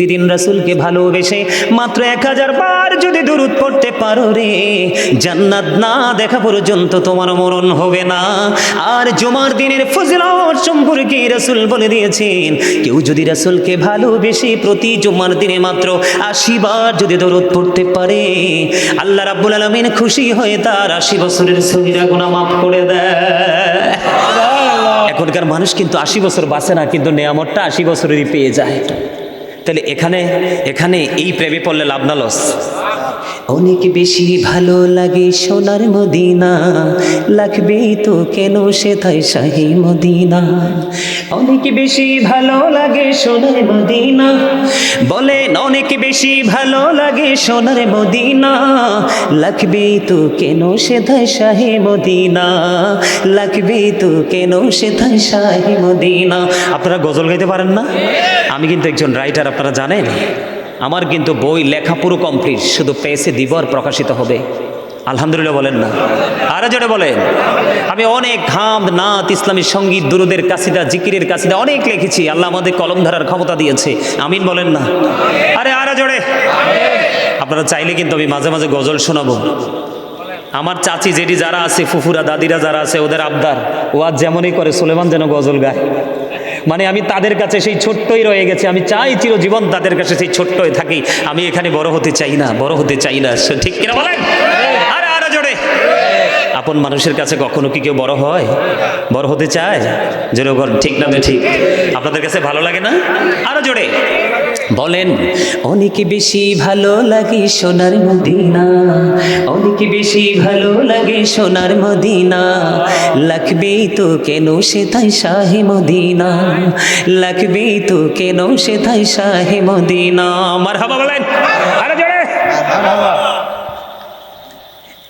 দিদিন রাসুলকে ভালোবেসে মাত্র এক হাজার বার যদি দূরত পড়তে পারো রে জান্নাত না দেখা পর্যন্ত তোমার মরণ হবে না। আর জুমার দিনের ফজিলত সম্পর্কে রাসুল বলে দিয়েছেন কেউ যদি রাসুলকে ভালোবেসে প্রতি জুমার দিনে মাত্র আশি বার যদি দরদ পড়তে পারে আল্লাহ রাব্বুল আলমিন খুশি হয়ে তার আশি বছরের সহিরা গুণা মাফ করে দেয়। এখনকার মানুষ কিন্তু আশি বছর বাঁচে না কিন্তু নেয়ামতটা আশি বছরেরই পেয়ে যায়। তাহলে এখানে এখানে এই প্রেমে পড়লে লাভ না লস অনেক বেশি ভালো লাগে সোনার মদিনা। লাগবে তো কেন সে তাই শাহী মদিনা? অনেক বেশি ভালো লাগে সোনার মদিনা। বলেন অনেক বেশি ভালো লাগে সোনার মদিনা। লাগবে তো কেন সে তাই শাহী মদিনা? লাগবে তো কেন সে তাই শাহী মদিনা? আপনারা গজল গাইতে পারেন না? আমি কিন্তু একজন রাইটার আপনারা জানেন? আমার কিন্তু বই লেখা পুরো কমপ্লিট শুধু পেসে দিব আর প্রকাশিত হবে। আলহামদুলিল্লাহ বলেন না। আরও জোরে বলেন। আমি অনেক ঘাম, নাত, ইসলামী সংগীত, দুরুদের কাসিদা, জিকিরের কাসিদা অনেক লিখেছি। আল্লাহ আমাদের কলম ধরার ক্ষমতা দিয়েছে। আমিন বলেন না। আরে আরও জোরে। আপনারা চাইলে কিন্তু আমি মাঝে মাঝে গজল শোনাবো। আমার চাচি যেটি যারা আছে, ফুফুরা দাদিরা যারা আছে, ওদের আবদার। ও আজ যেমনই করে, সুলেমান যেন গজল গায়। মানে আমি তাদের কাছে সেই ছোট্টই রয়ে গেছে। আমি চাই চিরজীবন তাদের কাছে সেই ছোট্টই থাকি। আমি এখানে বড় হতে চাই না, বড় হতে চাই না। ঠিক কিনা বলেন? আপন মানুষের কাছে কখনো কি কেউ বড় হয়? বড় হতে চায়? জোরে ঠিক না, ঠিক। আপনাদের কাছে ভালো লাগে না? আরও জোরে। বলেন, অনেক বেশি ভালো লাগে সোনার মদিনা। অনেক বেশি ভালো লাগে সোনার মদিনা। লাগবে তো কেন সে তাই শাহে মদিনা? লাগবে তো কেন সে তাই শাহে মদিনা? আমার হাবা বলেন আরে জোরে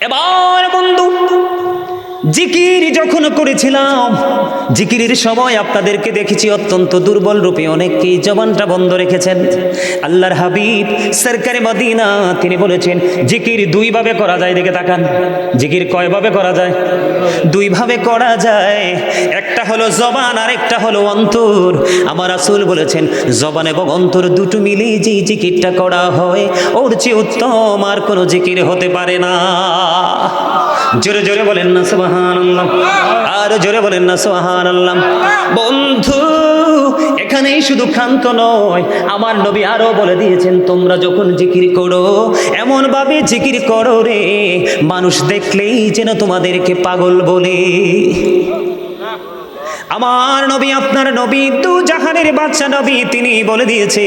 এবার বন্ধু জিকির যখন করেছিলাম, জিকিরের সময় আপনাদেরকে দেখেছি অত্যন্ত দুর্বল রূপে অনেককেই জবানটা বন্ধ রেখেছেন। আল্লাহর হাবিব সরকারে মদিনা, তিনি বলেছেন, জিকির দুইভাবে করা যায়, দেখে তাকান। জিকির কয়ভাবে করা যায়? দুইভাবে করা যায়। একটা হলো জবান আর একটা হলো অন্তর। আমার আসল বলেছেন, জবান এবং অন্তর দুটো মিলিয়ে যেই জিকিরটা করা হয়, ওর চেয়ে উত্তম আর কোনো জিকির হতে পারে না। জোরে জোরে বলেন না সোহান আর জোরে বলেন না সোহান বন্ধু, এখানেই শুধু ক্ষান্ত নয়, আমার নবী আরও বলে দিয়েছেন, তোমরা যখন জিকির করো এমন ভাবে জিকির করো রে, মানুষ দেখলেই যেন তোমাদেরকে পাগল বলে। আমার নবী, আপনার নবী, দু জাহানের বাচ্চা নবী, তিনি বলে দিয়েছে,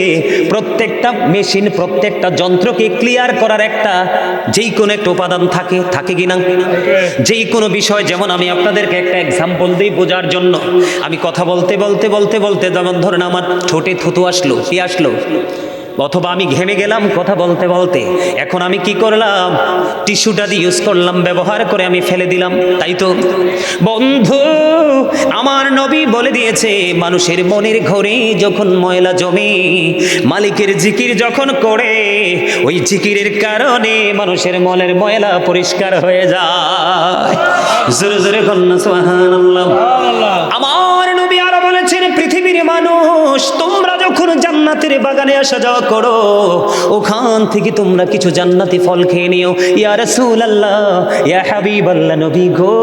প্রত্যেকটা মেশিন, প্রত্যেকটা যন্ত্রকে ক্লিয়ার করার একটা যেই কোনো একটা উপাদান থাকে থাকে কি না? যেই কোনো বিষয়, যেমন আমি আপনাদেরকে একটা এক্সাম্পল দিই বোঝার জন্য। আমি কথা বলতে বলতে বলতে বলতে, যেমন ধরেন আমার ঠোঁটে থুতু আসলো, কি আসলো? অথবা আমি ঘেমে গেলাম কথা বলতে বলতে। এখন আমি কি করলাম? টিস্যুটা দিয়ে ইউজ করলাম ব্যবহার করে আমি ফেলে দিলাম তাই তো? বন্ধু আমার নবী বলে দিয়েছে মানুষের মনের ঘরে যখন ময়লা জমে মালিকের জিকির যখন করে ওই জিকিরের কারণে মানুষের মনের ময়লা পরিষ্কার হয়ে যায়। জোরে জোরে কন্যা আমার পৃথিবীর মানুষ, তোমরা যখন জান্নাতের বাগানে আসা যাওয়া করো, ওখান থেকে তোমরা কিছু জান্নাতি ফল খেয়ে নিও। ইয়া রাসূলুল্লাহ, ইয়া হাবিবাল্লাহ নবী গো,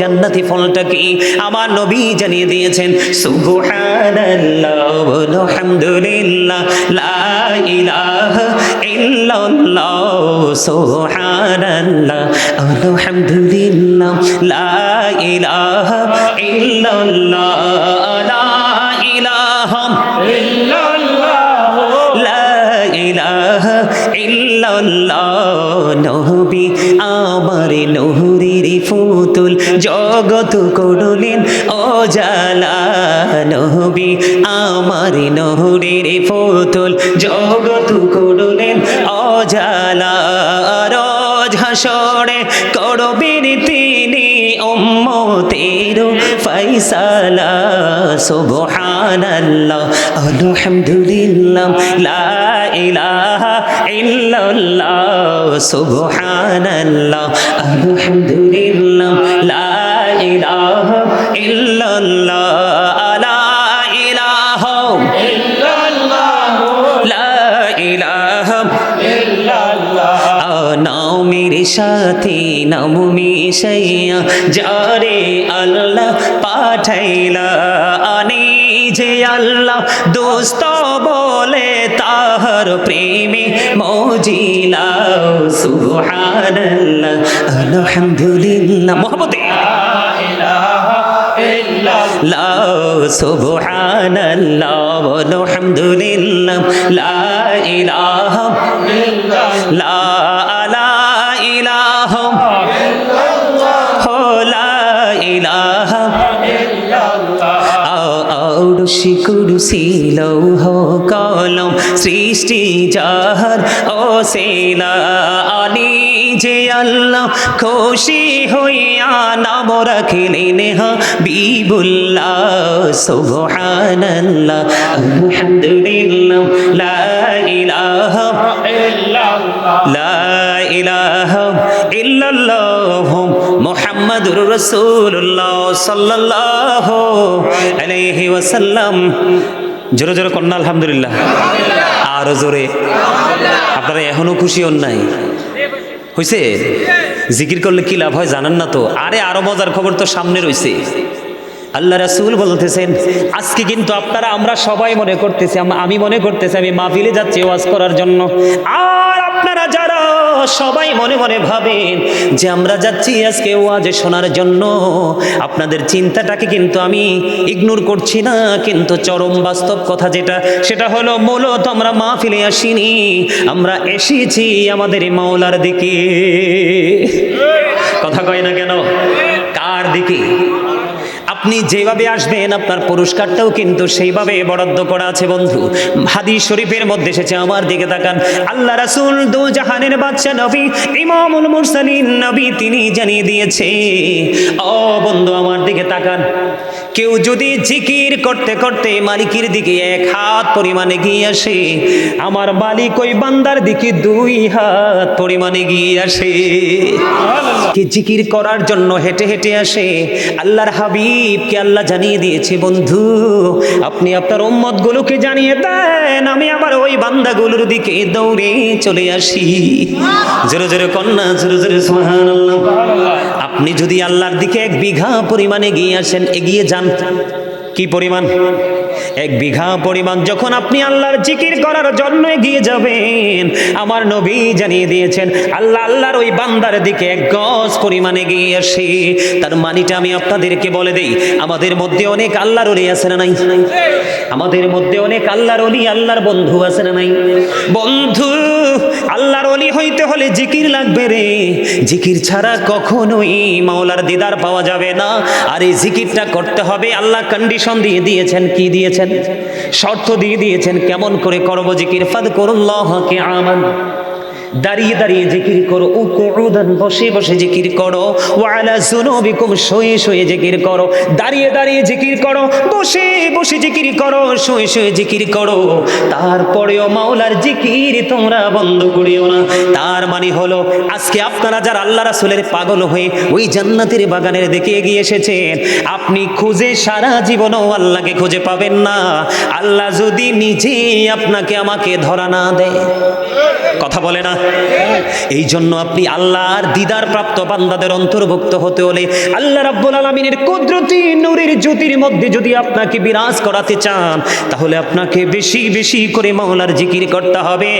জান্নাতি ফলটা কি? আমার নবী জানিয়ে দিয়েছেন, সুবহানাল্লাহ আলহামদুলিল্লাহ, লা ইলাহা ইল্লাল্লাহ সুবহানাল্লাহ আলহামদুলিল্লাহ, লা ইলাহা ইল্লাল্লাহ নবী আমার নহরির ফুতুল জগত করলেন অজালা নবী আমার নহরির ফুতুল জগত করলেন অজালা রোজ হাসরে করবেন তিনি উম্মতের ফয়সালা। সুবহানাল্লাহ। আলহামদুলিল্লাহ লা ইলাহা সাথে আল্লাহ পাঠাইলা। যে আল্লাহ দোস্ত বলে তাহার প্রেমে মজিলা সুবহানাল্লাহ। আলহামদুলিল্লাহ। মোহাম্মদে লা সুবহানাল্লাহ। আলহামদুলিল্লাহ। লা ইলাহা লা লা আউড়সি কুড়সি লৌহ কলম সৃষ্টি যাহার ও সেলা আনি যে আল্লাহ খুশি হইয়া নাম রাখিলেন হাবিবুল্লাহ সুবহানাল্লাহ আলহামদুলিল্লাহ লা ইলাহা লা ইলাহা ইল্লাল্লাহ। ওয়াসাল্লাম। জোরে জোরে কন্যা, আলহামদুলিল্লাহ। আরও জোরে। আপনারা এখনও খুশি হন নাই? হইছে? জিকির করলে কি লাভ হয় জানেন না তো? আরে আরও মজার খবর তো সামনে রইছে। আল্লাহ রাসুল বলতেছেন, আজকে কিন্তু আপনারা, আমরা সবাই মনে করতেছি আমি মনে করতেছি, আমি মাহফিলে যাচ্ছি ওয়াজ করার জন্য। আর আপনারা যারা, সবাই মনে মনে ভাবেন যে আমরা যাচ্ছি আজকে ওয়াজে শোনার জন্য। আপনাদের চিন্তাটাকে কিন্তু আমি ইগনোর করছি না, কিন্তু চরম বাস্তব কথা যেটা, সেটা হলো মূলত আমরা মাহফিলে আসিনি, আমরা এসেছি আমাদের মাওলার দিকে। কথা কয় না কেন? কার দিকে? আপনি যেভাবে আসবেন, আপনার পুরস্কারটাও কিন্তু সেইভাবে বরাদ্দ করা আছে, বন্ধু। হাদিস শরীফের মধ্যে এসেছে, আমার দিকে তাকান। আল্লাহ রাসুল দু জাহানের বাদশা নবী, ইমামুল মুরসালিন নবী, তিনি জানিয়ে দিয়েছে, ও বন্ধু, আমার দিকে তাকান। কেউ যদি জিকির করতে করতে মালিকের দিকে এক হাত পরিমাণে গিয়ে আসে আমার মালিক ওই বান্দার দিকে দুই হাত পরিমাণে গিয়ে আসে। কে জিকির করার জন্য হেঁটে হেঁটে আসে আল্লাহর হাবিবকে আল্লাহ জানিয়ে দিয়েছে বন্ধু আপনি আপনার উম্মত গুলোকে জানিয়ে দেন আমি আবার ওই বান্দাগুলোর দিকে দৌড়ে চলে আসি। জোরে জোরে কন্যা জোরে জোরে সুবহানাল্লাহ। আপনি যদি আল্লাহর দিকে এক বিঘা পরিমাণে গিয়ে আসেন এগিয়ে যান কি পরিমাণ? এক বিঘা পরিমাণ। যখন আপনি আল্লাহর জিকির করার জন্য এগিয়ে যাবেন, আমার নবী জানিয়ে দিয়েছেন, আল্লাহ, আল্লাহর ওই বান্দার দিকে এক গজ পরিমাণে গিয়ে আসে। তার মানিটা আমি আপনাদেরকে বলে দেই। আমাদের মধ্যে অনেক আল্লাহর অলি আছে না নাই? আমাদের মধ্যে অনেক আল্লাহর অলি আল্লাহর বন্ধু আছে না নাই? বন্ধু আল্লাহর অলি হইতে হলে জিকির লাগবে রে। জিকির ছাড়া কখনোই মাওলার দিদার পাওয়া যাবে না। আর এই জিকিরটা করতে হবে, আল্লাহ কন্ডিশন দিয়ে দিয়েছেন, কি দিয়েছেন? শর্ত দিয়ে দিয়েছেন, কেমন করে করব জিকির? ফাদ করুল্লাহকে আমান দাঁড়িয়ে দাঁড়িয়ে জিকির করো। ও কুউদান বসে বসে জিকির করো। ওয়ালা যুনুবিকুম শুয়ে শুয়ে জিকির করো। দাঁড়িয়ে দাঁড়িয়ে জিকির করো। বসে বসে জিকির করো। শুয়ে শুয়ে জিকির করো। তারপরেও মাওলার জিকির তোমরা বন্ধ করিও না। তার মানে হলো, আজকে আপনারা যারা আল্লাহ রাসূলের পাগল হয়ে ওই জান্নাতের বাগানের দিকে এগিয়ে এসেছেন, আপনি খুঁজে সারা জীবনও আল্লাহকে খুঁজে পাবেন না। আল্লাহ যদি নিজে আপনাকে আমাকে ধরা না দেয়। কথা বলে না? এই জন্য আপনি আল্লাহর দিদার প্রাপ্ত বান্দাদের অন্তর্ভুক্ত হতে হলে আল্লাহ রাব্বুল আলামিনের কুদরতি নূরের জ্যোতির মধ্যে যদি আপনাকে বিরাজ করাতে চান, তাহলে আপনাকে বেশি বেশি করে মাওলার জিকির করতে হবে।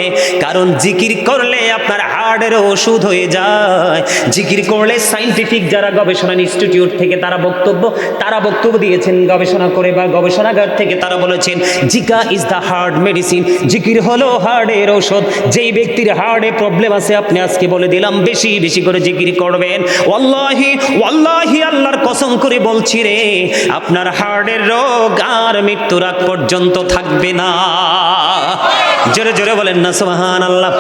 কারণ জিকির করলে আপনার হার্টের ওষুধ হয়ে যায়। জিকির করলে সাইন্টিফিক যারা গবেষণা ইনস্টিটিউট থেকে তারা বক্তব্য তারা বক্তব্য দিয়েছেন, গবেষণা করে বা গবেষণাগার থেকে তারা বলেছেন, জিকা ইজ দ্য হার্ট মেডিসিন জিকির হলো হার্টের ঔষধ যেই ব্যক্তির হার্টে প্রবলেম আছে, আপনি আজকে বলে দিলাম, বেশি বেশি করে জিকির করবেন। ওয়াল্লাহি ওয়াল্লাহি আল্লাহর কসম করে বলছি রে, আপনার হার্টের রোগ আর মৃত্যুর আগ পর্যন্ত থাকবে না। জোরে জোরে বলেন না সুবহান আল্লাহ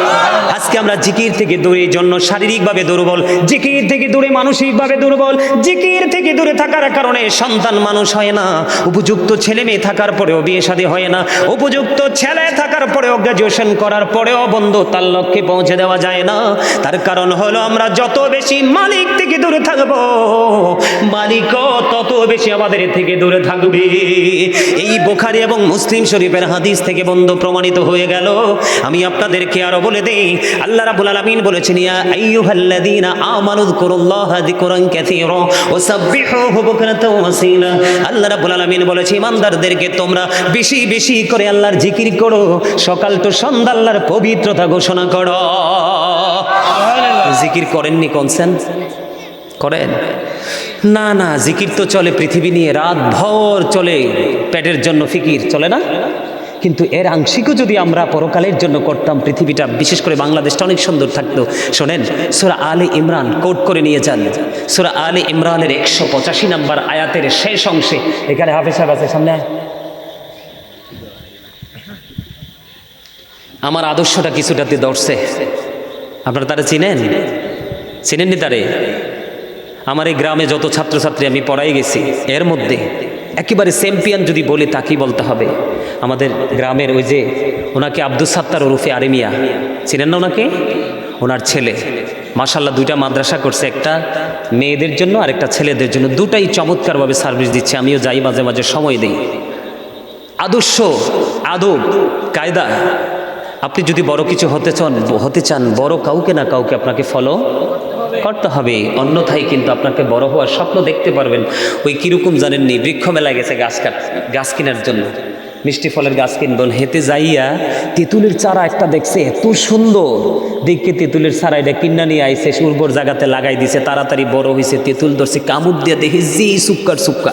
আজকে আমরা জিকির থেকে দূরে জন্য শারীরিকভাবে দুর্বল, জিকির থেকে দূরে, মানসিকভাবে দুর্বল, জিকির থেকে দূরে থাকার কারণে সন্তান মানুষ হয় না। উপযুক্ত ছেলে মেয়ে থাকার পরেও বিয়ে শাদী হয় না। উপযুক্ত ছেলে থাকার পরেও গ্রাজুয়েশন করার পরেও বন্ধু তার লক্ষ্যে পৌঁছে দেওয়া যায় না। তার কারণ হলো আমরা যত বেশি মালিক থেকে দূরে থাকব, মালিকও তত বেশি আমাদের থেকে দূরে থাকবে। এই বোখারি এবং মুসলিম শরীফের হাদিস থেকে বন্ধু প্রমাণিত হয়ে গেল গেল। আমি আপনাদেরকে আরও বলে দেই, আল্লাহ রাব্বুল আলামিন বলেছেন, ইয়া আইয়ুহাল্লাযীনা আমানু যকুরুল্লাহা যিকরান কাসীরা ওয়া সাব্বিহুহু বুকরাতাও ওয়া আসীলা আল্লাহ রাব্বুল আলামিন বলেছে, ইমানদারদেরকে তোমরা বেশি বেশি করে আল্লাহর জিকির করো। সকাল তো সন্ধ্যা আল্লাহর পবিত্রতা ঘোষণা করো। জিকির করেননি কনসেন করেন? না না, জিকির তো চলে পৃথিবী নিয়ে, রাত ভর চলে, পেটের জন্য ফিকির, চলে না? কিন্তু এর আংশিকও যদি আমরা পরকালের জন্য করতাম পৃথিবীটা, বিশেষ করে বাংলাদেশটা অনেক সুন্দর থাকতো। শোনেন, সুরা আলী ইমরান কোট করে নিয়ে যান। সুরা আলী ইমরানের একশো পঁচাশি নাম্বার আয়াতের শেষ অংশে। এখানে হাফেজ সাহেব আছে, সামনে আমার আদর্শটা কিছুটাতে দর্শে আপনারা তারা চিনেন? চিনেননি তারে? আমার এই গ্রামে যত ছাত্রছাত্রী আমি পড়াই গেছি, এর মধ্যে একেবারে চ্যাম্পিয়ন যদি বলি তাকেই বলতে হবে। আমাদের গ্রামের ওই যে ওনাকে আব্দুল সাত্তার ওরফে আরেমিয়া, চিনেন না ওনাকে? ওনার ছেলে। মাসাল্লাহ দুইটা মাদ্রাসা করছে, একটা মেয়েদের জন্য আর একটা ছেলেদের জন্য। দুটাই চমৎকারভাবে সার্ভিস দিচ্ছে। আমিও যাই, মাঝে মাঝে সময় দিই। আদর্শ, আদব, কায়দা। আপনি যদি বড় কিছু হতে চান হতে চান, বড় কাউকে না কাউকে আপনাকে ফলো করতে হবে। অন্যথায় কিন্তু আপনাকে বড় হওয়ার স্বপ্ন দেখতে পারবেন। ওই কীরকম জানেননি? বৃক্ষ মেলায় গেছে গাছ কাট, গাছ কেনার জন্য। মিষ্টি ফলের গাছ কিনবেন হেতে যাইয়া তেঁতুলের চারা একটা দেখছে, এত সুন্দর। দেখকে তেঁতুলের চারা এটা কিনা নিয়ে আইসে উর্বর জায়গাতে লাগাই দিছে, তাড়াতাড়ি বড় হয়েছে তেঁতুল ধরছে, কামড় দিয়ে দেখি জি সুক্কার সুক্কা।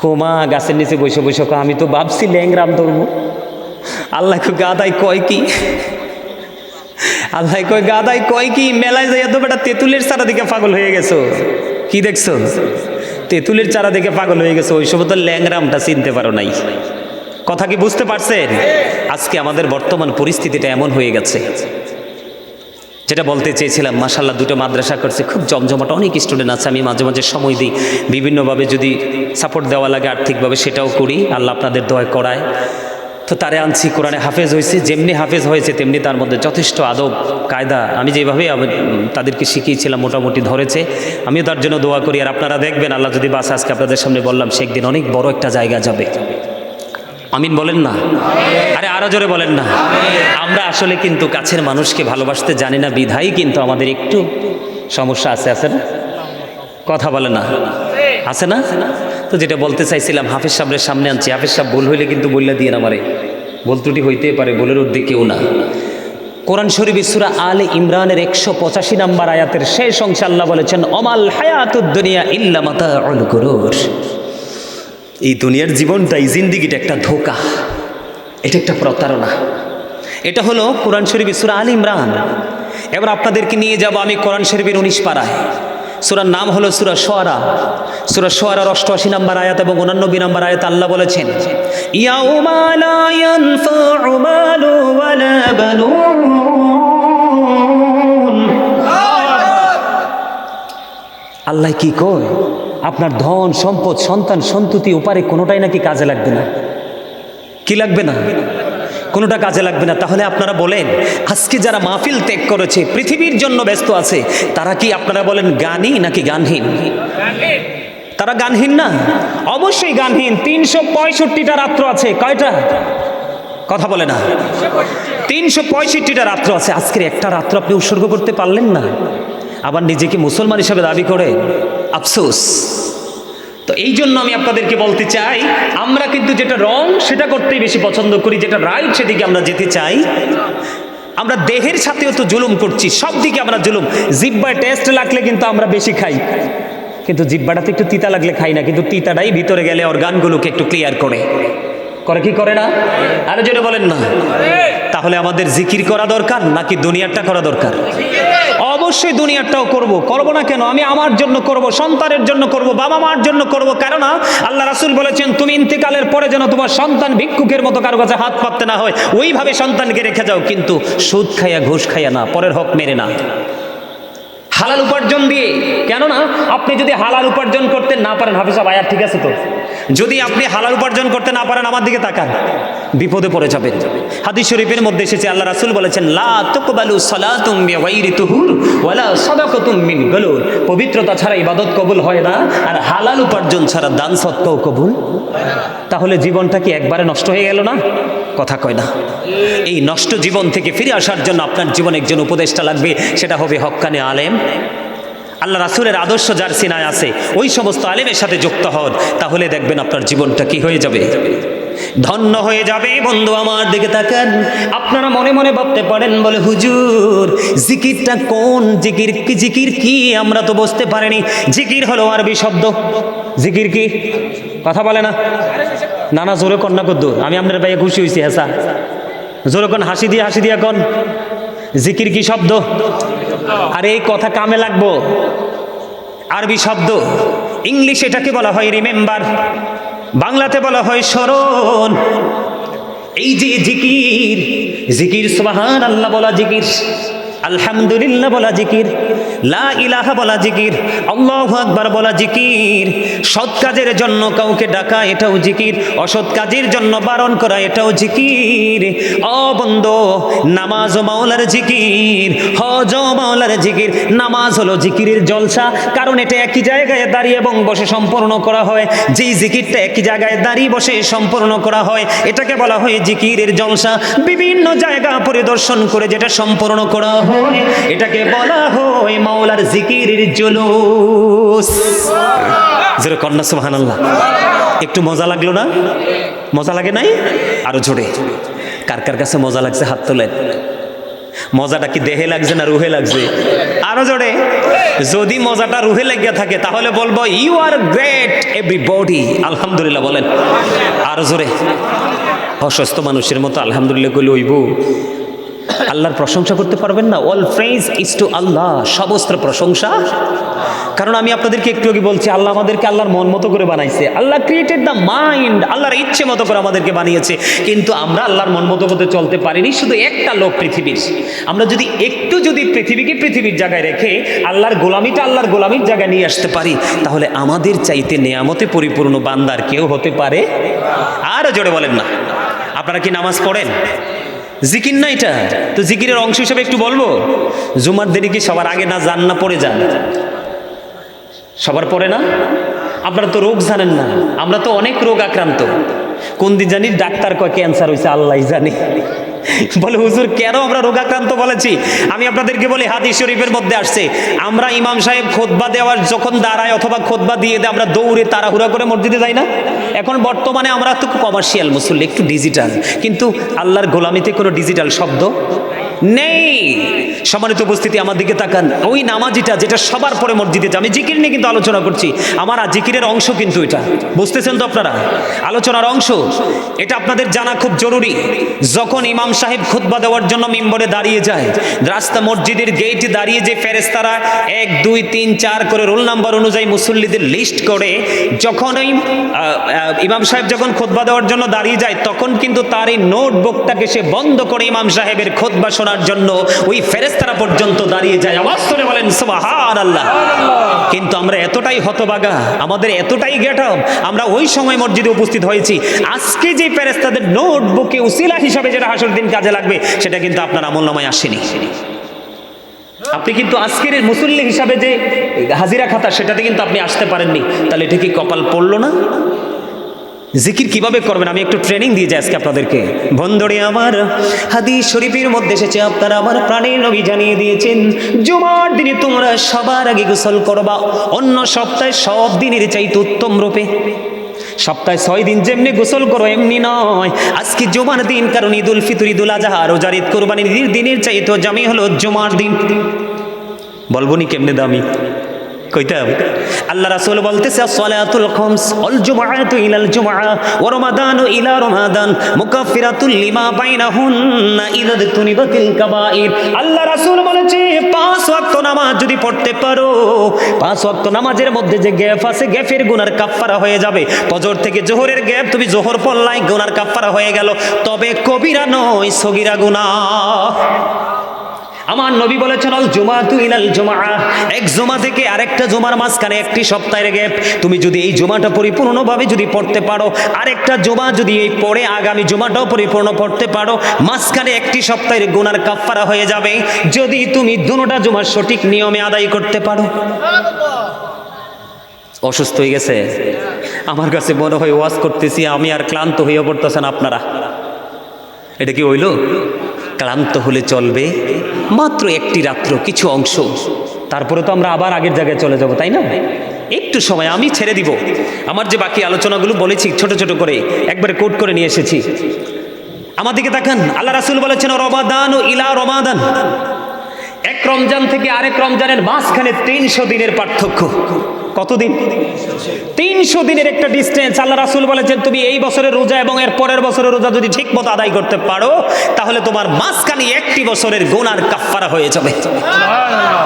কোমা, গাছের নিচে বসে বসে আমি তো ভাবছি ল্যাংরাম ধরবো। আল্লাহ গাদাই কয় কি? আল্লাহ কয় গাদাই কয় কি? মেলায় যাইয়া তো বেটা তেঁতুলের চারা দিকে পাগল হয়ে গেছো। কি দেখছ? তেঁতুলের চারা দেখে পাগল হয়ে গেছে, ওই সময় তো ল্যাংরামটা চিনতে পারো নাই। কথা কি বুঝতে পারছেন? আজকে আমাদের বর্তমান পরিস্থিতিটা এমন হয়ে গেছে। যেটা বলতে চেয়েছিলাম মাসাল্লাহ দুটো মাদ্রাসা করছে, খুব জমজমাট অনেক স্টুডেন্ট আছে, আমি মাঝে মাঝে সময় দিই। বিভিন্নভাবে যদি সাপোর্ট দেওয়া লাগে আর্থিকভাবে সেটাও করি, আল্লাহ আপনাদের দয় করায়। তো তারে আনছি, কোরআনে হাফেজ হয়েছে, যেমনি হাফেজ হয়েছে, তেমনি তার মধ্যে যথেষ্ট আদব, কায়দা। আমি যেভাবে তাদেরকে শিখিয়েছিলাম, মোটামুটি ধরেছে। আমিও তার জন্য দোয়া করি। আর আপনারা দেখবেন, আল্লাহ যদি বাস আজকে আপনাদের সামনে বললাম, সে একদিন অনেক বড় একটা জায়গা যাবে। আমিন বলেন না? আরে আরও জোরে বলেন না। আমরা আসলে কিন্তু কাছের মানুষকে ভালোবাসতে জানি না বিধাই কিন্তু আমাদের একটু সমস্যা আছে আছে না? কথা বলে না। আছে না? তো যেটা বলতে চাইছিলাম, হাফিজ সাহেবের সামনে আনছি। হাফিজ সাহেব ভুল হইলে কিন্তু বললে দিয়ে না আমারে ভুল ত্রুটি হইতেই পারে বলের ঊর্ধ্বে কেউ না। কোরআন শরীফ ইসুরা আলে ইমরানের একশো পঁচাশি নাম্বার আয়াতের শেষ অংশে আল্লাহ বলেছেন অমাল হায়াতুদ দুনিয়া ইল্লা মাতা অল এই দুনিয়ার জীবনটা এই জিন্দিগিটা একটা ধোকা। এটা একটা প্রতারণা। এটা হলো কোরআন শরীফ ইসুরা আল ইমরান। এবার আপনাদেরকে নিয়ে যাব আমি কোরআন শরীফের উনিশ পাড়ায়। সুরার নাম হলো সুরা সোয়ারা। সুরা সোয়ারার অষ্টআশি নাম্বার আয়াত এবং উনানব্বই নাম্বার আয়াত আল্লাহ বলেছেন আল্লাহ কি কয়? আপনার ধন, সম্পদ, সন্তান, সন্ততি উপারে কোনোটাই নাকি কাজে লাগবে না। কি লাগবে না? কোনোটা কাজে লাগবে না। তাহলে আপনারা বলেন, আজকে যারা মাহফিল ত্যাগ করেছে, পৃথিবীর জন্য ব্যস্ত আছে, তারা কি আপনারা বলেন গানই নাকি গানহীন? তারা গানহীন না? অবশ্যই গানহীন। তিনশো পঁয়ষট্টিটা রাত্র আছে। কয়টা? কথা বলে না। তিনশো পঁয়ষট্টিটা রাত্র আছে। আজকের একটা রাত্র আপনি উৎসর্গ করতে পারলেন না। আবার নিজেকে মুসলমান হিসেবে দাবি করে, আফসোস। তো এই জন্য আমি আপনাদেরকে বলতে চাই, আমরা কিন্তু যেটা রং সেটা করতেই বেশি পছন্দ করি, যেটা রাইট সেদিকে আমরা যেতে চাই। আমরা দেহের সাথেও তো জুলুম করছি, সব দিকে আমরা জুলুম। জিব্বায় টেস্ট লাগলে কিন্তু আমরা বেশি খাই। কিন্তু জিব্বাটাতে একটু তিতা লাগলে খাই না, কিন্তু তিতাটাই ভিতরে গেলে অর্গানগুলোকে একটু ক্লিয়ার করে। করে কি করে না? আরে জোরে বলেন না। তাহলে আমাদের জিকির করা দরকার নাকি দুনিয়ারটা করা দরকার? অবশ্যই দুনিয়াটাও করব। করব না কেন? আমি আমার জন্য করব, সন্তানের জন্য করব বাবা মার জন্য করব। না আল্লাহ রাসুল বলেছেন, তুমি ইন্তেকালের পরে যেন তোমার সন্তান ভিক্ষুকের মতো কারও কাছে হাত পাততে না হয়, ওইভাবে সন্তানকে রেখে যাও। কিন্তু সুদ খাইয়া ঘুষ খাইয়া না, পরের হক মেরে না। হালাল উপার্জন দিয়ে। কেননা আপনি যদি হালাল উপার্জন করতে না পারেন, হাফিজ সাহেব আয়ার ঠিক আছে তো? যদি আপনি হালাল উপার্জন করতে না পারেন, আমার দিকে তাকান। বিপদে পড়ে যাবেন হাদিস শরীফের মধ্যে এসেছে, আল্লাহ রাসুল বলেছেন, লা পবিত্রতা ছাড়া ইবাদত কবুল হয় না, আর হালাল উপার্জন ছাড়া দান সৎকাও কবুল তাহলে জীবনটা কি একবারে নষ্ট হয়ে গেল না? কথা কয় না। এই নষ্ট জীবন থেকে ফিরে আসার জন্য আপনার জীবন একজন উপদেষ্টা লাগবে, সেটা হবে হক্কানে আলেম। আল্লাহ রাসুলের আদর্শ যার সিনায় আছে, ওই সমস্ত আলেমের সাথে যুক্ত হন, তাহলে দেখবেন আপনার জীবনটা কি হয়ে যাবে। ধন্য হয়ে যাবে বন্ধু আমার দিকে তাকান। আপনারা মনে মনে ভাবতে পারেন, বলে, হুজুর, জিকিরটা কোন জিকির? কি জিকির? কি আমরা তো বুঝতে পারিনি। জিকির হলো আরবি শব্দ। জিকির কি? কথা বলে না। না না, জোরে কন্যা কদ্দুর। আমি আপনার ভাইয়া খুশি হয়েছি হ্যাঁ জোরে কন, হাসি দিয়ে হাসি দিয়ে কন। জিকির কি শব্দ? আর এই কথা কামে লাগবো। আরবি শব্দ। ইংলিশ এটাকে বলা হয় রিমেম্বার। বাংলাতে বলা হয় স্মরণ। এই যে জিকির জিকির সোহান আল্লাহ বলা জিকির। আলহামদুলিল্লাহ বলা জিকির, লা ইলাহা বলা জিকির, আল্লাহু আকবার বলা জিকির। সৎ কাজের জন্য কাউকে ডাকা এটাও জিকির, অসৎ কাজের জন্য বারণ করা এটাও জিকির। অবন্ধ নামাজ ও মাওলার জিকির, হজ ও মাওলার জিকির, নামাজ হলো জিকিরের জলসা, কারণ এটা একই জায়গায় দাঁড়িয়ে এবং বসে সম্পূর্ণ করা হয়। যেই জিকিরটা একই জায়গায় দাঁড়িয়ে বসে সম্পূর্ণ করা হয়, এটাকে বলা হয় জিকিরের জলসা। বিভিন্ন জায়গা পরিদর্শন করে যেটা সম্পূর্ণ করা হয়। এটাকে বলা হয় মাওলার জিকিরের জুলুস। যেটা কন্যা সুবহানাল্লাহ। একটু মজা লাগল না? মজা লাগে নাই? আরও জোরে। কার কার কাছে মজা লাগছে, হাত তোলেন। মজাটা কি দেহে লাগছে না রুহে লাগছে? আরও জোরে। যদি মজাটা রুহে লাগিয়া থাকে, তাহলে বলব you are great everybody আলহামদুলিল্লাহ, বলেন। আরও জোরে। অসুস্থ মানুষের মতো আলহামদুলিল্লাহ কইলে ওইব আল্লাহর প্রশংসা করতে পারবেন না। অল ফ্রেজ ইজ টু আল্লাহ সমস্ত প্রশংসা। কারণ আমি আপনাদেরকে একটু আগে বলছি, আল্লাহ আমাদেরকে আল্লাহর মন মতো করে বানাইছে। আল্লাহ ক্রিয়েটেড দ্য মাইন্ড আল্লাহর ইচ্ছে মতো করে আমাদেরকে বানিয়েছে। কিন্তু আমরা আল্লাহর মন মতো করতে চলতে পারিনি, শুধু একটা লোক পৃথিবীর। আমরা যদি একটু যদি পৃথিবীকে পৃথিবীর জায়গায় রেখে আল্লাহর গোলামিটা আল্লাহর গোলামির জায়গায় নিয়ে আসতে পারি, তাহলে আমাদের চাইতে নেয়ামতে পরিপূর্ণ বান্দার কেউ হতে পারে? আরও জোরে বলেন না। আপনারা কি নামাজ পড়েন? জিকির না এটা? তো জিকিরের অংশ হিসেবে একটু বলব? জুমার দেরি কি সবার আগে না যান না পরে যান? সবার পরে না? আপনারা তো রোগ জানেন না। আমরা তো অনেক রোগ আক্রান্ত। কোন দিন জানি ডাক্তার কয়, ক্যান্সার হয়েছে আল্লাহ জানে। বলে, হুজুর, কেন আমরা রোগাক্রান্ত বলেছি? আমি আপনাদেরকে বলি, হাদিস শরীফের মধ্যে আসছে, আমরা ইমাম সাহেব খোদবা দেওয়ার যখন দাঁড়ায় অথবা খোদবা দিয়ে দেয়, আমরা দৌড়ে তাড়াহুড়া করে মসজিদে যাই না? এখন বর্তমানে আমরা তো কমার্শিয়াল মুসল্লি, একটু ডিজিটাল। কিন্তু আল্লাহর গোলামিতে কোনো ডিজিটাল শব্দ নেই। সম্মানিত উপস্থিতি, আমার দিকে তাকান। ওই নামাজিটা যেটা সবার পরে মসজিদে আমি জিকির নিয়ে কিন্তু আলোচনা করছি। আমার জিকিরের অংশ কিন্তু এটা। বুঝতেছেন তো আপনারা? আলোচনার অংশ। এটা আপনাদের জানা খুব জরুরি। যখন ইমাম সাহেব খুতবা দেওয়ার জন্য মিম্বরে দাঁড়িয়ে যায়, রাস্তা মসজিদের গেটে দাঁড়িয়ে যে ফেরেস্তারা এক, দুই, তিন, চার করে রোল নাম্বার অনুযায়ী মুসল্লিদের লিস্ট করে, যখন ওই ইমাম সাহেব যখন খোদবা দেওয়ার জন্য দাঁড়িয়ে যায়, তখন কিন্তু তার এই নোটবুকটাকে সে বন্ধ করে ইমাম সাহেবের খোদবা শোনার জন্য ওই ফেরেস্তারা পর্যন্ত দাঁড়িয়ে যায়। আওয়াজ করে বলেন সুবহান আল্লাহ কিন্তু আমরা এতটাই হতবাগা আমাদের এতটাই গেট আমরা ওই সময় মসজিদে উপস্থিত হয়েছি। আজকে যে ফেরেস্তাদের নোটবুকে উসিলা হিসাবে যেটা হাসর দিন কাজে লাগবে সেটা কিন্তু আপনার আমল নামায় আসেনি। আপনি কিন্তু আজকের মুসল্লি হিসাবে যে হাজিরা খাতা সেটাতে কিন্তু আপনি আসতে পারেননি। তাহলে এটা কি কপাল পড়ল না? জিকির কীভাবে করবেন? আমি একটু ট্রেনিং দিয়ে যাই আজকে আপনাদেরকে। বন্ধরে আমার, হাদিস শরীফের মধ্যে এসেছে, আপনারা আমার প্রাণের নবী জানিয়ে দিয়েছেন, জুমার দিনে তোমরা সবার আগে গোসল করবা, অন্য সপ্তাহে সব দিনের চাইতে উত্তম রূপে। সপ্তাহে ছয় দিন যেমনি গোসল করো, এমনি নয়। আজকে জুমার দিন, কারণ ঈদ ঈদুল ফিতর, ঈদুল আজহা, রোজার ঈদ কোরবানির দিনের চাইতে জামি হলো জুমার দিন। বলব নি কেমনে দামি? কইতাম আল্লাহ রাসূল বলতেছে, সলাতুল খামস অল জুমআতু ইলাল জুমআ ওয়া রমাদানু ইলা রমাদান মুকাফফিরাতুল লিমা বাইনাহুন্না ইযা তুনিবাতিল কাবাইর। আল্লাহ রাসূল বলেছে, পাঁচ ওয়াক্ত নামাজ যদি পড়তে পারো, পাঁচ ওয়াক্ত নামাজের মধ্যে যে গ্যাপ আছে, গ্যাপের গুনার কাফফারা হয়ে যাবে। ফজর থেকে জোহরের গ্যাপ, তুমি জোহর পড়লাই, গুনার কাফফারা হয়ে গেল। তবে কবিরা নয়, সগিরা গুনাহ। আমার নবী বলেছেন অল জুমা তু ইলাল জুমা এক জুমা থেকে আরেকটা জুমার মাঝখানে একটি সপ্তাহের গ্যাপ। তুমি যদি এই জুমাটা পরিপূর্ণভাবে যদি পড়তে পারো, আরেকটা জুমা যদি এই পরে আগামী জুমাটাও পরিপূর্ণ পড়তে পারো, মাঝখানে একটি সপ্তাহের গুনার কাফফারা হয়ে যাবে। যদি তুমি দুটোটা জুমার সঠিক নিয়মে আদায় করতে পারো। অসুস্থ হয়ে গেছে? আমার কাছে মনে হয় ওয়াজ করতেছি, আমি আর ক্লান্ত হয়ে পড়তেছেন আপনারা। এটা কি হইল? ক্লান্ত হলে চলবে? মাত্র একটি রাত্র, কিছু অংশ। তারপরে তো আমরা আবার আগের জায়গায় চলে যাব, তাই না? একটু সময়, আমি ছেড়ে দিব। আমার যে বাকি আলোচনাগুলো বলেছি, ছোট ছোট করে, একবারে কোট করে নিয়ে এসেছি। আমার দিকে তাকান, আল্লাহ রাসুল বলেছেন, রমাদান ও ইলা রমাদান। এক রমজান থেকে আরেক রমজানের মাঝখানে তিনশো দিনের পার্থক্য। কতদিন? তিনশো দিনের একটা ডিস্টেন্স আল্লাহ রাসুল বলেছেন তুমি এই বছরের রোজা এবং এর পরের বছরের রোজা যদি ঠিক মতো আদায় করতে পারো তাহলে তোমার মাঝখানে একটি বছরের গুনার কাফফারা হয়ে যাবে।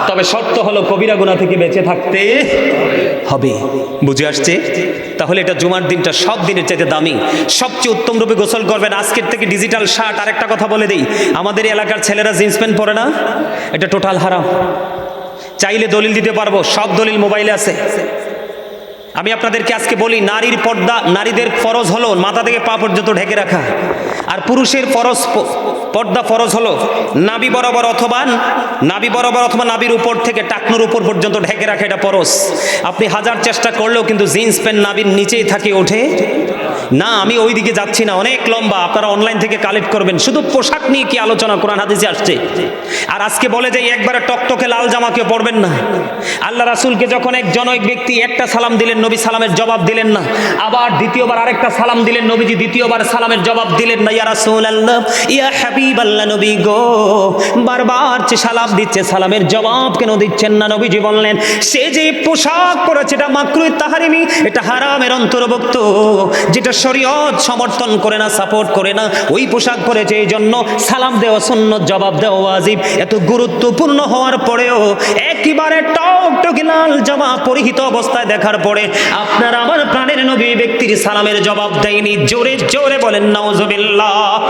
তবে শর্ত হলো কবিরা গুণা থেকে বেঁচে থাকতে হবে। বুঝে আসছে? তাহলে এটা জুমার দিনটা সব দিনের চাইতে দামি। সবচেয়ে উত্তম রূপে গোসল করবেন। আজকের থেকে ডিজিটাল শার্ট আরেকটা কথা বলে দিই। আমাদের এলাকার ছেলেরা জিন্স প্যান্ট পরে না? এটা টোটাল হারাম চাইলে দলিল দিতে পারব সব দলিল মোবাইলে আছে। আমি আপনাদেরকে আজকে বলি, নারীর পর্দা, নারীদের ফরজ হলো মাথা থেকে পা পর্যন্ত ঢেকে রাখা। আর পুরুষের ফরজ পর্দা ফরজ হলো নাবি বরাবর অথবা নাবি বরাবর অথবা নাবির উপর থেকে টাকনুর উপর পর্যন্ত ঢেকে রাখা এটা ফরজ। আপনি হাজার চেষ্টা করলেও কিন্তু জিন্স প্যান্ট নাবির নিচেই থাকে, ওঠে। না, আমি ওই দিকে যাচ্ছি না, অনেক লম্বা। আপনারা অনলাইন থেকে কালেক্ট করবেন। শুধু পোশাক নিয়ে কি আলোচনা, কোরআন হাদিসে আসছে। আর আজকে বলে যে একবারে টকটকে লাল জামা কেউ পড়বেন না। আল্লাহ রাসুলকে যখন এক জনৈক ব্যক্তি একটা সালাম দিলেন নবী সালামের জবাব দিলেন না। আবার দ্বিতীয়বার আরেকটা সালাম দিলেন নবীজি, দ্বিতীয়বার সালামের জবাব দিলেন না। ইয়া রাসূলুল্লাহ, ইয়া হাবিবাল্লাহ নবী গো। বারবার সালাম দিচ্ছে, সালামের জবাব কেন দিচ্ছেন না নবীজি বললেন, সে যে পোশাক পরেছে এটা মাকরুই তাহারিমি, এটা হারামের অন্তর্ভুক্ত। যেটা শরীয়ত সমর্থন করে না, সাপোর্ট করে না, ওই পোশাক পরেছে এই জন্য সালাম দেওয়া সুন্নত, জবাব দেওয়া ওয়াজিব। এত গুরুত্বপূর্ণ হওয়ার পরেও একেবারে টক টকি লাল জামা পরিহিত অবস্থায় দেখার পরে আপনার আমার প্রাণের নবী ব্যক্তির সালামের জবাব দেয়নি। জোরে জোরে বলেন, নাউজুবিল্লাহ।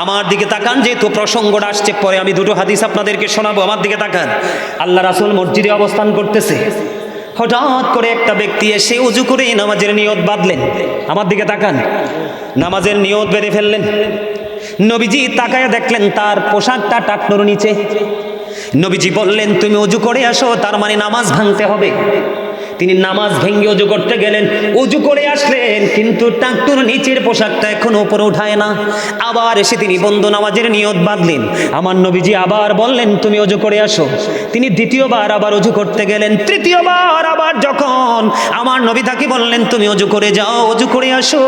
আমার দিকে তাকান, যেহেতু প্রসঙ্গটা আসছে, পরে আমি দুটো হাদিস আপনাদেরকে শোনাবো। আমার দিকে তাকান। আল্লাহ রাসূল মসজিদে অবস্থান করতেছে। হঠাৎ করে একটা ব্যক্তি এসে উজু করে নামাজের নিয়ত বাঁধলেন। আমার দিকে তাকান। নামাজের নিয়ত বেঁধে ফেললেন। নবীজি তাকায় দেখলেন, তার পোশাকটা টাকনোর নিচে। নবীজি বললেন, তুমি উজু করে আসো, তার মানে নামাজ ভাঙতে হবে। তিনি নামাজ ভেঙ্গে উজু করতে গেলেন। উজু করে আসলেন, কিন্তু টাকটুর নিচের পোশাকটা এখনও উপরে উঠায় না। আবার এসে তিনি বন্ধু নামাজের নিয়ত বাঁধলেন। আমার নবীজি আবার বললেন, তুমি উজু করে আসো। তিনি দ্বিতীয়বার আবার উজু করতে গেলেন। তৃতীয়বার আবার যখন আমার নবী তাকে বললেন, তুমি উজু করে যাও, উজু করে আসো।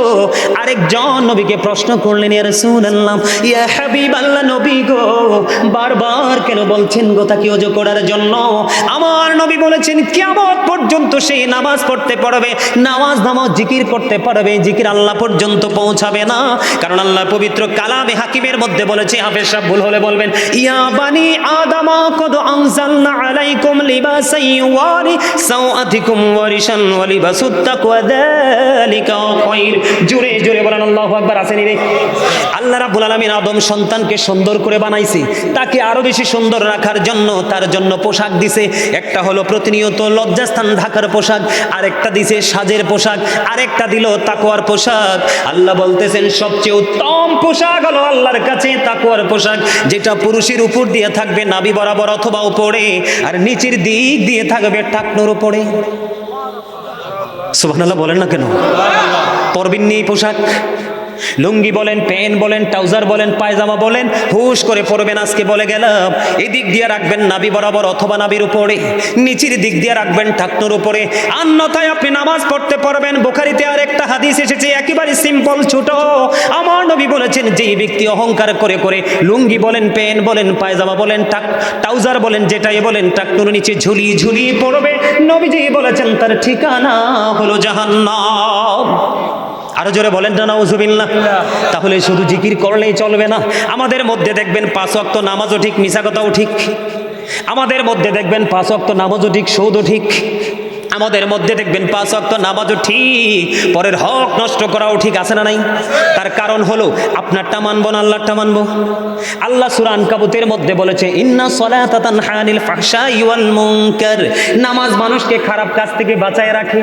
আরেকজন নবীকে প্রশ্ন করলেন, ইয়া রাসূলুল্লাহ, ইয়া হাবিবাল্লাহ নবী গো, বারবার কেন বলছেন গো তাকে উজু করার জন্য? আমার নবী বলেছেন, কিয়ামত পর্যন্ত সেই নামাজ পড়তে পারবে নামাজ নামাজ জিকির করতে পারবে, জিকির আল্লাহ পর্যন্ত পৌঁছাবে না। কারণ আল্লাহ পবিত্র কালামে হাকিমের মধ্যে বলেছে, হাফেজ সাহেব ভুল হলে বলবেন, ইয়া বানি আদামা কদ আনজালনা আলাইকুম লিবাসান ইউয়ারি সাওআতিকুম ওয়ারিশান ওয়া লিবাসুত তাকওয়া যালিকা খায়র জোরে জোরে বলেন, আল্লাহু আকবার, আসেনি রে। আল্লাহ রাব্বুল আলামিন আদম সন্তানকে সুন্দর করে বানাইছে। তাকে আরও বেশি সুন্দর রাখার জন্য তার জন্য পোশাক দিছে। একটা হলো প্রতিনিয়ত লজ্জাস্থান ঢাকার পোশাক, আরেকটা দিছে সাজের পোশাক, আরেকটা দিল তাকওয়ার পোশাক। আল্লাহ বলতেছেন, সবচেয়ে উত্তম পোশাক হলো আল্লাহর কাছে তাকওয়ার পোশাক, যেটা পুরুষের উপর দিয়ে থাকবে নাভি বরাবর অথবা উপরে, আর নিচের দিক দিয়ে থাকবে টাকনোর উপরে। সুবহানাল্লাহ বলেন না কেন? পরবিন নেই পোশাক। লুঙ্গি বলেন, প্যান্ট বলেন, ট্রাউজার বলেন, পায়জামা বলেন, হুশ করে পড়বেন আজকে বলে গেলাম। এদিক দিয়ে রাখবেন নাবি বরাবর অথবা নাবির উপরে, নিচের দিক দিয়ে রাখবেন ঠাকনোর উপরে। অন্যথায় আপনি নামাজ পড়তে পারবেন বোখারিতে আর একটা হাদিস এসেছে, একেবারে সিম্পল ছোট। আমার নবী বলেছেন, যেই ব্যক্তি অহংকার করে করে লুঙ্গি বলেন, প্যান্ট বলেন, পায়জামা বলেন ট্রাউজার বলেন, যেটাই বলেন টাকনোর নিচে ঝুলি ঝুলি পড়বে। নবীজি বলেছেন, তার ঠিকানা হলো জাহান্নাম। আরও জোরে বলেন না, নাউজুবিল্লাহ। তাহলে শুধু জিকির করলেই চলবে না। আমাদের মধ্যে দেখবেন পাঁচ অক্ত নামাজও ঠিক মিশা কথাও ঠিক। আমাদের মধ্যে দেখবেন পাঁচ অক্ত নামাজও ঠিক, সৌদও ঠিক। আমাদের মধ্যে দেখবেন পাঁচ অক্ত নামাজও ঠিক, পরের হক নষ্ট করাও ঠিক আছে না নাই? তার কারণ হলো, আপনারটা মানবো না আল্লাহরটা মানবো? আল্লাহ সুরান কাবুতের মধ্যে বলেছে, ইন্না সলাতাতান হানিল ফাহশাই ওয়াল মুনকার। নামাজ মানুষকে খারাপ কাজ থেকে বাঁচায় রাখে।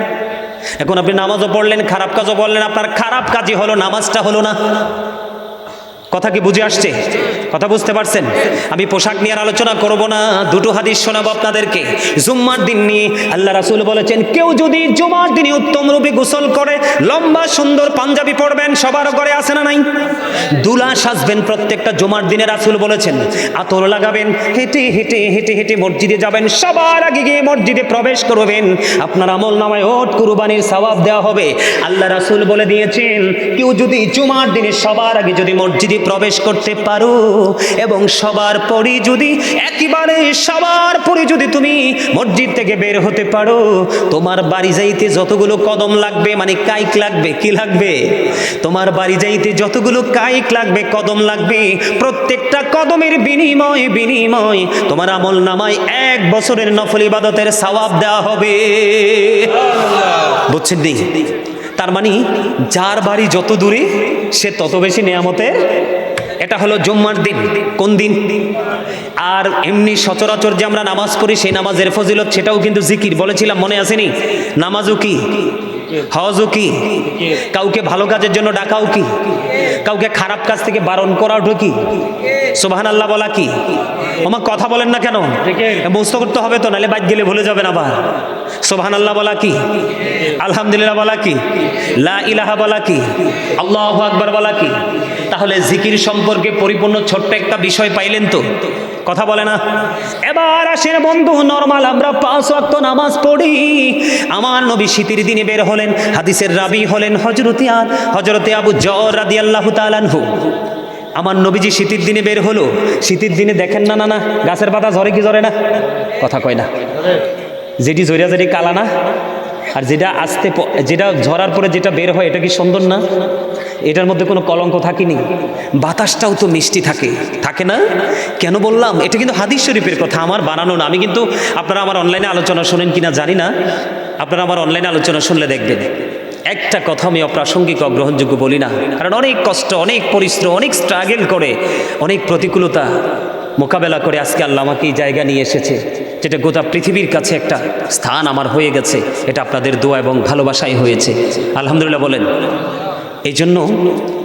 এখন আপনি নামাজও পড়লেন, খারাপ কাজও বললেন আপনার খারাপ কাজই হলো, নামাজটা হলো না। কথা কি বুঝে আসছে? কথা বুঝতে পারছেন? আমি পোশাক নিয়ে আলোচনা করব না। দুটো হাদিস শোনাবো আপনাদেরকে। জুম্মার দিন নিয়ে আল্লাহ রাসুল বলেছেন, কেউ যদি জুমার দিনে উত্তম রূপে গোসল করে, লম্বা, সুন্দর পাঞ্জাবি পরবেন, সবার ঘরে আসে না নাই? দুলা সাজবেন প্রত্যেকটা জুমার দিনে, রাসুল বলেছেন। আতর লাগাবেন, হেঁটে হেঁটে হেঁটে হেঁটে মসজিদে যাবেন, সবার আগে গিয়ে মসজিদে প্রবেশ করবেন। আপনার আমল নামায় ওট কুরবানির সওয়াব দেওয়া হবে। আল্লাহ রাসুল বলে দিয়েছেন, কেউ যদি জুমার দিনে সবার আগে যদি মসজিদে প্রবেশ করতে পারো। এবং সবার পরই যদি, একেবারে সবার পরে যদি তুমি মসজিদ থেকে বের হতে পারো, তোমার বাড়ি যাইতে যতগুলো কদম লাগবে মানে কাইক লাগবে, কি লাগবে? তোমার বাড়ি যাইতে যতগুলো কাইক লাগবে, কদম লাগবে, প্রত্যেকটা কদমের বিনিময় বিনিময় তোমার আমল নামায় এক বছরের নফল ইবাদতের সওয়াব দেওয়া হবে। বুঝছেন নি? তার মানে যার বাড়ি যত দূরে সে তত বেশি নিয়ামতের এটা হলো জুম্মার দিন। কোন দিন? আর এমনি সচরাচর যে আমরা নামাজ পড়ি সেই নামাজের ফজিলত, সেটাও কিন্তু জিকির। বলেছিলাম, মনে আসেনি নামাজও কি? হজও কি? কাউকে ভালো কাজের জন্য ডাকাও কি? কাউকে খারাপ কাজ থেকে বারণ করা ঢুকি সোবাহান আল্লাহ বলা কি? আমার কথা বলেন না কেন? মুস্ত করতে হবে তো, নাহলে বাইক গেলে ভুলে যাবেন আবার। সোবাহান আল্লাহ বলা কি? আলহামদুলিল্লাহ বলা কি? লা ইলাহা বলা কি? আল্লাহ আকবর বলা কি? তাহলে জিকির সম্পর্কে পরিপূর্ণ ছোট্ট একটা বিষয় পাইলেন তো। কথা বলে না? এবার আসেন বন্ধু, নর্মাল, আমরা পাঁচ ওয়াক্ত নামাজ পড়ি। আমার নবী শীতের দিনে বের হলেন, হাদিসের রাবি হলেন হজরতে হজরতে আবু জর রাদি আল্লাহ তালানহু আমার নবীজি শীতের দিনে বের হলো। শীতের দিনে দেখেন না না না, গাছের পাতা ঝরে কি ঝরে না? কথা কয় না। যেটি জরিয়া যেটি কালা না? আর যেটা আসতে যেটা ঝরার পরে যেটা বের হয়, এটা কি সুন্দর না? এটার মধ্যে কোনো কলঙ্ক থাকেনি? বাতাসটাও তো মিষ্টি থাকে। থাকে না? কেন বললাম? এটা কিন্তু হাদিস শরীফের কথা, আমার বানানো না। আমি কিন্তু, আপনারা আমার অনলাইনে আলোচনা শোনেন কিনা জানি না। আপনারা আমার অনলাইনে আলোচনা শুনলে দেখবেন। একটা কথা আমি অপ্রাসঙ্গিক অগ্রহণযোগ্য বলি না। কারণ অনেক কষ্ট, অনেক পরিশ্রম, অনেক স্ট্রাগেল করে, অনেক প্রতিকূলতা মোকাবেলা করে আজকে আল্লাহ আমাকে এই জায়গা নিয়ে এসেছে। যেটা গোটা পৃথিবীর কাছে একটা স্থান আমার হয়ে গেছে, এটা আপনাদের দোয়া এবং ভালোবাসাই হয়েছে। আলহামদুলিল্লাহ বলেন এই জন্য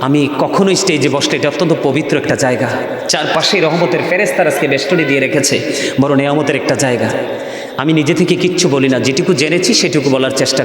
আমি কখনোই স্টেজে বসলে এটা অত্যন্ত পবিত্র একটা জায়গা। চারপাশে রহমতের ফেরেস্তার আজকে বেষ্টনি দিয়ে রেখেছে, বড় নেয়ামতের একটা জায়গা। আমি নিজে থেকে কিচ্ছু বলি না, যেটুকু জেনেছি সেটুকু বলার চেষ্টা